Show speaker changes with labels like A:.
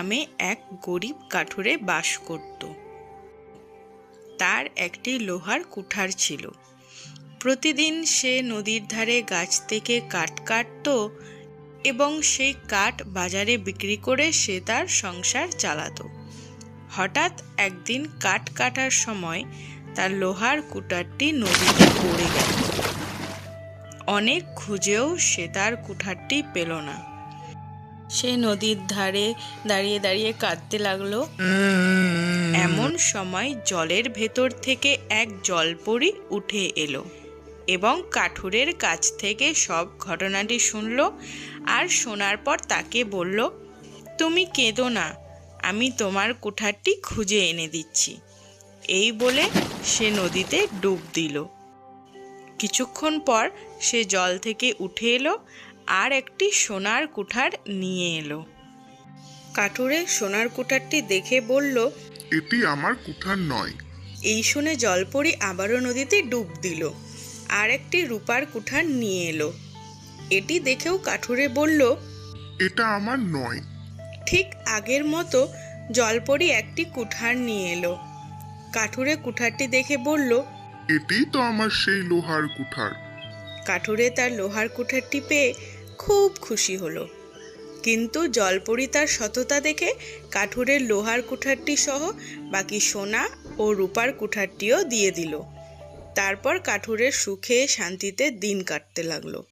A: নামে এক গরিব কাঠুরে বাস করত। তার একটি লোহার কুঠার ছিল। প্রতিদিন সে নদীর ধারে গাছ থেকে কাঠ কাটত এবং সেই কাঠ বাজারে বিক্রি করে সে তার সংসার চালাতো। হঠাৎ একদিন কাঠ কাটার সময় তার লোহার কুঠারটি নদীতে পড়ে গেল। অনেক খুঁজেও সে তার কুঠারটি পেল না। সে নদীর ধারে দাঁড়িয়ে দাঁড়িয়ে কাঁদতে লাগল। এমন সময় জলের ভেতর থেকে এক জলপরি উঠে এলো এবং কাঠুরের কাছ থেকে সব ঘটনাটি শুনলো আর শোনার পর তাকে বলল, তুমি কেঁদো না, আমি তোমার কুঠারটি খুঁজে এনে দিচ্ছি। এই বলে সে নদীতে ডুব দিল। কিছুক্ষণ পর সে জল থেকে উঠে এলো আর একটি সোনার কুঠার নিয়ে এলো। কাঠুরে সোনার কুঠারটি দেখে বলল
B: এটি আমার কুঠার নয়।
A: এই শুনে জলপরি আবারও নদীতে ডুব দিল। আর একটি রূপার কুঠার নিয়ে এলো। এটি দেখেও কাঠুরে বলল
B: এটা আমার নয়।
A: ঠিক আগের মতো জলপরি একটি কুঠার নিয়ে এলো। কাঠুরে কুঠারটি দেখে বলল
B: এটিই তো আমার সেই লোহার কুঠার।
A: কাঠুরে তার লোহার কুঠারটি পেয়ে খুব খুশি হলো। কিন্তু জলপরি তার সততা দেখে কাঠুরের লোহার কুঠারটি সহ বাকি সোনা ও রূপার কুঠারটিও দিয়ে দিল। তারপর কাঠুরের সুখে শান্তিতে দিন কাটতে লাগল।